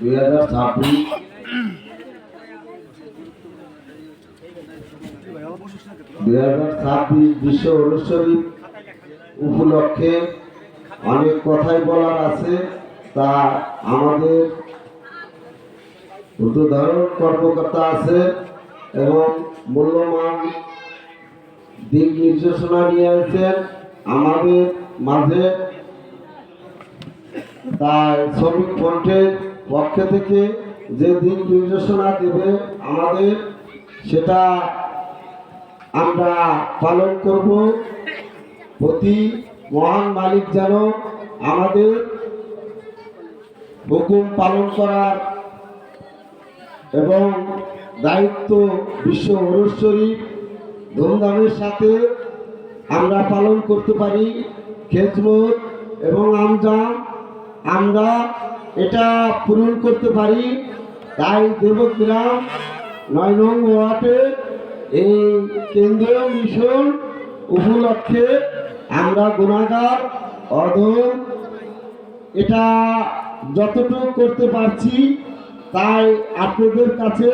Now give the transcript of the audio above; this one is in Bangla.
দুই হাজার ছাব্বিশ দুই হাজার ছাব্বিশ বিশ্ব অনুসরী উপলক্ষে অনেক কথাই বলার আছে। তা আমাদের উদ্বোধন কর্মকর্তা আছে এবং মূল্যবান দিক নির্দেশনা নিয়ে আমাদের মাঝে তাই শ্রমিক ফ্রন্টের পক্ষ থেকে যে দিন নির্দেশনা দেবে আমাদের, সেটা আমরা পালন করব। প্রতি মহান মালিক যেন আমাদের হুকুম পালন করার এবং দায়িত্ব বিশ্ব অনুসরী ধুমধামের সাথে আমরা পালন করতে পারি। খেজমত এবং আমজাম আমরা এটা পূরণ করতে পারি। তাই দেবগ্রাম নয় নং ওয়ার্ডে এই কেন্দ্রীয় মিশন উপলক্ষে আমরা গুণাগার, অধম, এটা যতটুকু করতে পারছি, তাই আপনাদের কাছে